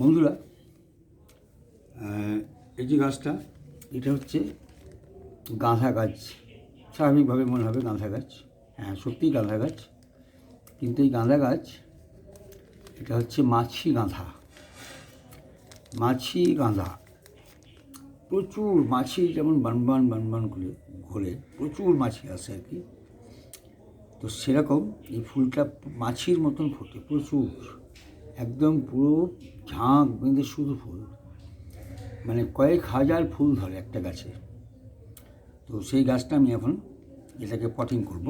বন্ধুরা এই যে গাছটা, এটা হচ্ছে গাঁধা গাছ। স্বাভাবিকভাবে মনে হবে গাঁধা গাছ। হ্যাঁ সত্যিই গাঁধা গাছ। কিন্তু এই গাঁধা গাছ, এটা হচ্ছে মাছি গাঁধা। মাছি গাঁধা। প্রচুর মাছি যেমন বানবান বানবান করে ঘোরে, প্রচুর মাছি আসে আর কি। তো সেরকম এই ফুলটা মাছির মতন ফোটে, প্রচুর। একদম পুরো ঝাঁক বেঁধে শুধু ফুল। মানে কয়েক হাজার ফুল ধরে একটা গাছে। তো সেই গাছটা আমি এখন এটাকে পটিং করব।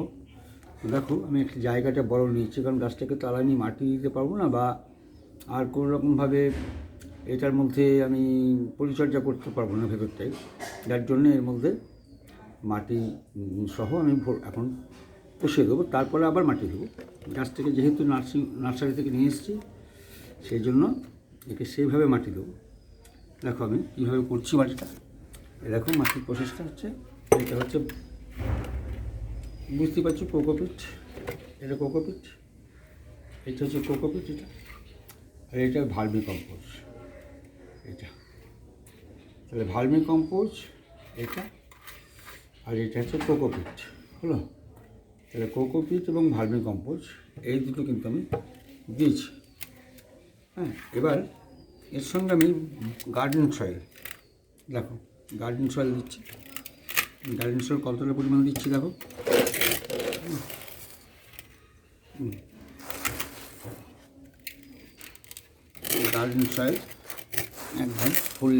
তো দেখো, আমি একটা জায়গাটা বড় নিয়েছি, কারণ গাছটাকে তো আমি মাটি দিতে পারব না, বা আর কোনো রকমভাবে এটার মধ্যে আমি পরিচর্যা করতে পারব না ভেতরটাই। যার জন্য এর মধ্যে মাটি সহ আমি এখন বসিয়ে দেবো, তারপরে আবার মাটি দেবো। গাছ থেকে যেহেতু নার্সিং, নার্সারি থেকে নিয়ে এসেছি, সেই জন্য একে সেইভাবে মাটি দেবো। দেখো আমি কীভাবে করছি মাটিটা। দেখো মাটির প্রসেসটা হচ্ছে, এটা হচ্ছে বুঝতে পারছ কোকোপিট? এটা কোকোপিট? এটা হচ্ছে কোকোপিট, এটা? আর এটা ভার্মি কম্পোজ। এটা। তাহলে ভার্মি কম্পোজ, এটা, আর এটা হচ্ছে কোকোপিট, হলো? তাহলে কোকোপিট এবং ভার্মি কম্পোজ, এই দুটো কিন্তু আমি দিয়েছি। হ্যাঁ এবার এর সঙ্গে আমি গার্ডেন সয়েল দেখো গার্ডেন সয়েল দিচ্ছি। গার্ডেন সয়েল কতটা পরিমাণ দিচ্ছি দেখো। গার্ডেন সয়েল একদম ফুল।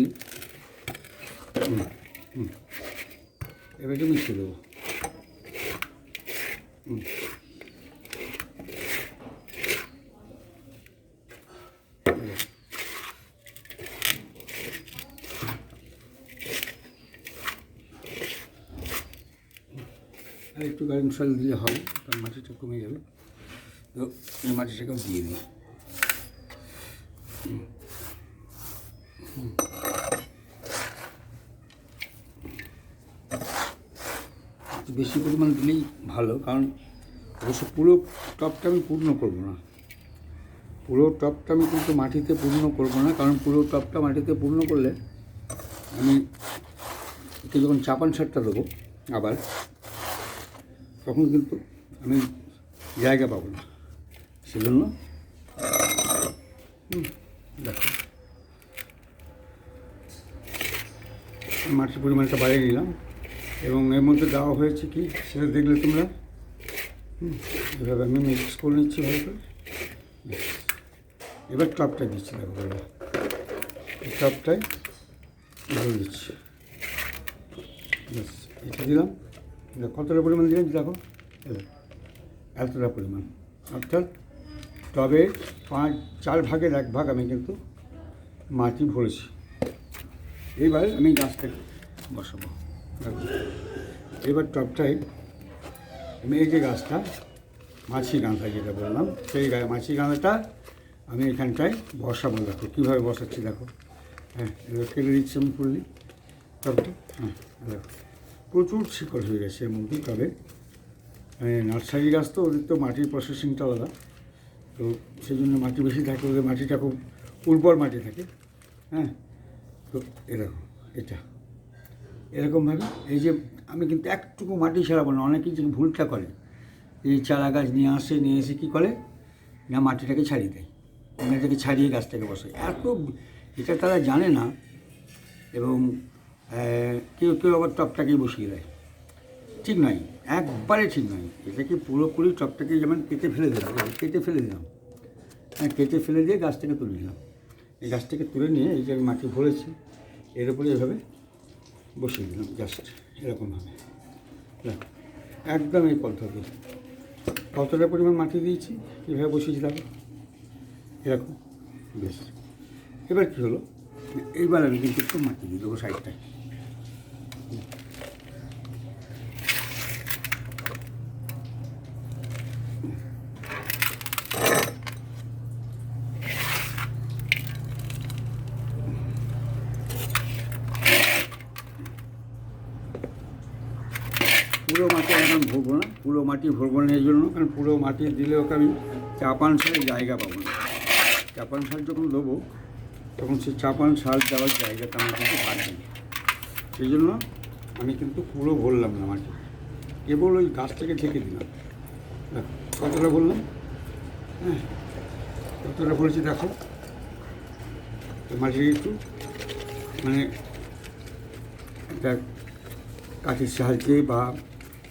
এবারে মিশিয়ে দেবো। হুম। আর একটু গার্ডেন সয়েল দিলে হবে কারণ মাটিটা কমে যাবে তো এই মাটিটাকেও দিয়ে দিই। একটু বেশি পরিমাণ দিলেই ভালো, কারণ অবশ্য পুরো টপটা আমি পূর্ণ করব না। পুরো টপটা আমি কিন্তু মাটিতে পূর্ণ করব না, কারণ পুরো টপটা মাটিতে পূর্ণ করলে আমি একে যখন চাপান সারটা দেবো আবার তখন কিন্তু আমি জায়গা পাবো না। সেজন্য দেখো। মাটির পরিমাণটা বাড়িয়ে নিলাম। এবং এর মধ্যে দেওয়া হয়েছে কি, সেটা দেখলে তোমরা এভাবে আমি মিক্স করে নিচ্ছি ভালো করে। এবার টপটা দিচ্ছি, দেখো এবার। এই টপটাই ভালো দিচ্ছি। ব্যাস এটা দিলাম। কতটা পরিমাণ দিলাম দেখো। এতটা পরিমাণ। অর্থাৎ টবে পাঁচ, চার ভাগের এক ভাগ আমি কিন্তু মাটি ভরেছি। এইবার আমি গাছটাকে বসাবো। এবার টবটাই আমি এই যে গাছটা, মাছি গাঁদা যেটা বললাম, সেই গা মাছি গাঁদাটা আমি এখানটায় বসাবো, দেখো, কীভাবে বসাচ্ছি দেখো। হ্যাঁ এবার কেটে দিচ্ছি আমি ফুললি। টবটা হ্যাঁ দেখো। প্রচুর শিকড় হয়ে গেছে মধ্যে তবে মানে নার্সারি গাছ তো, ওদের তো মাটির প্রসেসিংটা আলাদা। তো সেই জন্য মাটি বেশি থাকে, ওদের মাটিটা খুব উর্বর মাটি থাকে। হ্যাঁ? তো এরকম, এটা। এরকমভাবে, এই যে আমি কিন্তু একটুকু মাটি ছাড়াবো না অনেকেই যে ভুলটা করে এই চারা গাছ নিয়ে আসে, নিয়ে এসে কী করে? না, মাটিটাকে ছাড়িয়ে দেয়। মাটিটাকে ছাড়িয়ে গাছটাকে বসে এত, এটা তারা জানে না, এবং কেউ কেউ আবার টপটাকেই বসিয়ে দেয়। ঠিক নয় একবারে ঠিক নয় এটাকে পুরোপুরি টপটাকে যেমন কেটে ফেলে দিলাম কেটে ফেলে দিলাম। হ্যাঁ কেটে ফেলে দিয়ে গাছটাকে তুলে নিলাম। এই গাছটাকে তুলে নিয়ে এই যে মাটি ভরেছি, এর উপরে এভাবে বসিয়ে দিলাম, জাস্ট এরকমভাবে। একদম এই পদ্ধতি। কতটা পরিমাণ মাটি দিয়েছি কীভাবে বসিয়েছিলাম এরকম, বেশ। এবার কী হলো? এইবার আমি কিন্তু একটু মাটি দিয়ে দেবো সাইডটায়। পুরো মাটি এখন ভরবো না, পুরো মাটি ভরবো না এই জন্য, কারণ পুরো মাটি দিলে ওকে আমি চাপান সারে জায়গা পাবো না। চাপান সার যখন দেবো তখন সে চাপান সার দেওয়ার জায়গাটা আমার কিন্তু পাচ্ছি সেই জন্য আমি কিন্তু পুরো ভরলাম না মাটি কেবল ওই গাছটাকে ঢেকে দিলাম। দেখো, কতটা বললাম? হ্যাঁ কতটা বলেছি দেখো। তো মাটির একটু মানে একটা কাঠির সাহায্যে বা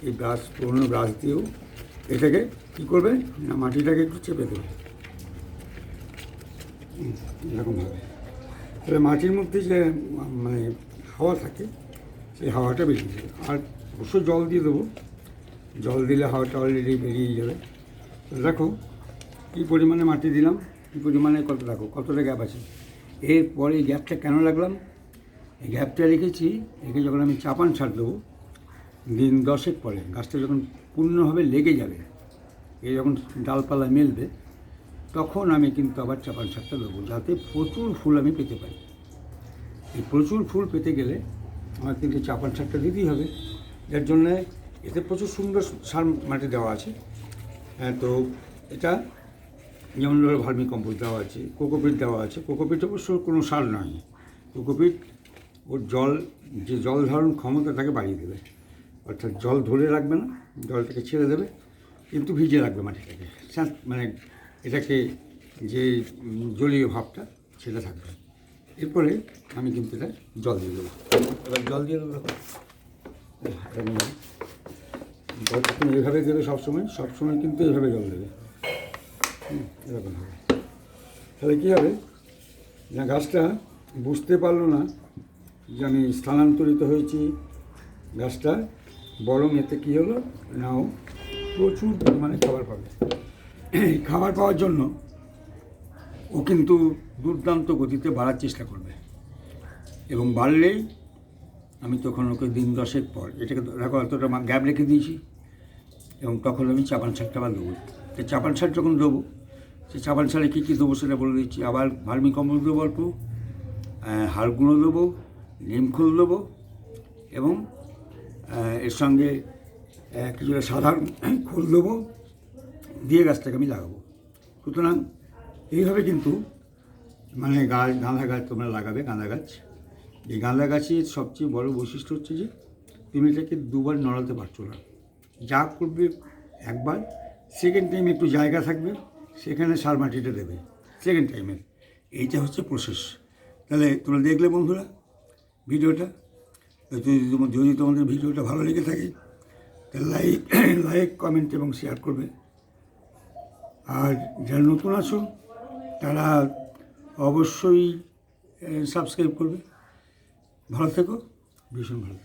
এই ব্রাশ, পুরোনো ব্রাশ দিয়েও এটাকে কী করবে? না মাটিটাকে একটু চেপে দেবে। এরকমভাবে তাহলে মাটির মধ্যে যে মানে হাওয়া থাকে, সেই হাওয়াটা বেরিয়ে যাবে আর অবশ্য জল দিয়ে দেবো। জল দিলে হাওয়াটা অলরেডি বেরিয়ে যাবে। দেখো, কী পরিমাণে মাটি দিলাম, কী পরিমাণে কত, দেখো, কতটা গ্যাপ আছে। এরপরে এই গ্যাপটা কেন রাখলাম? এই গ্যাপটা রেখেছি রেখে যখন আমি চাপান ছাড় দেবো, দিন দশেক পরে গাছটা যখন পূর্ণভাবে লেগে যাবে এই যখন ডালপালা মেলবে তখন আমি কিন্তু আবার চাপান ছাড়টা দেবো যাতে প্রচুর ফুল আমি পেতে পারি। এই প্রচুর ফুল পেতে গেলে আমার কিন্তু চাপান সারটা দিতেই হবে। যার জন্য এতে প্রচুর সুন্দর সার মাটি দেওয়া আছে। হ্যাঁ তো এটা যেমন ধরো ভার্মি কম্পোস্ট দেওয়া আছে, কোকোপিট দেওয়া আছে। কোকোপিট অবশ্য কোনো সার নয়। কোকোপিট ওর জল, যে জল ধারণ ক্ষমতা তাকে বাড়িয়ে দেবে। অর্থাৎ জল ধরে রাখবে না, জলটাকে ছেড়ে দেবে, কিন্তু ভিজে রাখবে মাটিটাকে। মানে এটাকে যে জলীয় ভাবটা সেটা থাকবে। এরপরে আমি কিন্তু এটা জল দিয়ে দেবো। এবার জল দিয়ে দেবো। জলটা তুমি এভাবে দেবে সবসময় সবসময় কিন্তু এভাবে জল দেবে। এরকম হবে। তাহলে কী হবে? না গাছটা বুঝতে পারল না যে আমি স্থানান্তরিত হয়েছি। গাছটা বরং এতে কী হলো? নাও প্রচুর পরিমাণে খাবার পাবে। খাবার পাওয়ার জন্য ও কিন্তু দুর্দান্ত গতিতে বাড়ার চেষ্টা করবে। এবং বাড়লেই আমি তখন ওকে দিন দশেক পর এটাকে দেখো এতটা গ্যাপ রেখে দিয়েছি এবং তখন আমি চাপান সারটা আবার দেবো। তো চাপান সার যখন দেবো, সে চাপান সারে কী কী দেবো সেটা বলে দিচ্ছি। আবার ভার্মি কম্পোস্ট দেবো অল্প হাড় গুঁড়ো দেবো নিমখোল দেবো এবং এর সঙ্গে কিছুটা সাধারণ খোল দেবো। দিয়ে গাছটাকে আমি লাগাবো। সুতরাং এইভাবে কিন্তু মানে গাছ, গাঁদা গাছ তোমরা লাগাবে, গাঁদা গাছ। এই গাঁদা গাছের সবচেয়ে বড় বৈশিষ্ট্য হচ্ছে যে, তুমি এটাকে দুবার নড়াতে পারছ না। যা করবে একবার সেকেন্ড টাইম একটু জায়গা থাকবে, সেখানে সার মাটিটা দেবে সেকেন্ড টাইমে এইটা হচ্ছে প্রসেস তাহলে তোমরা দেখলে বন্ধুরা ভিডিওটা। যদি তোমাদের ভিডিওটা ভালো লেগে থাকে, তাহলে লাইক লাইক কমেন্ট এবং শেয়ার করবে। আর যারা নতুন আছো তারা অবশ্যই সাবস্ক্রাইব করবে। ভালো থেকো ভীষণ ভালো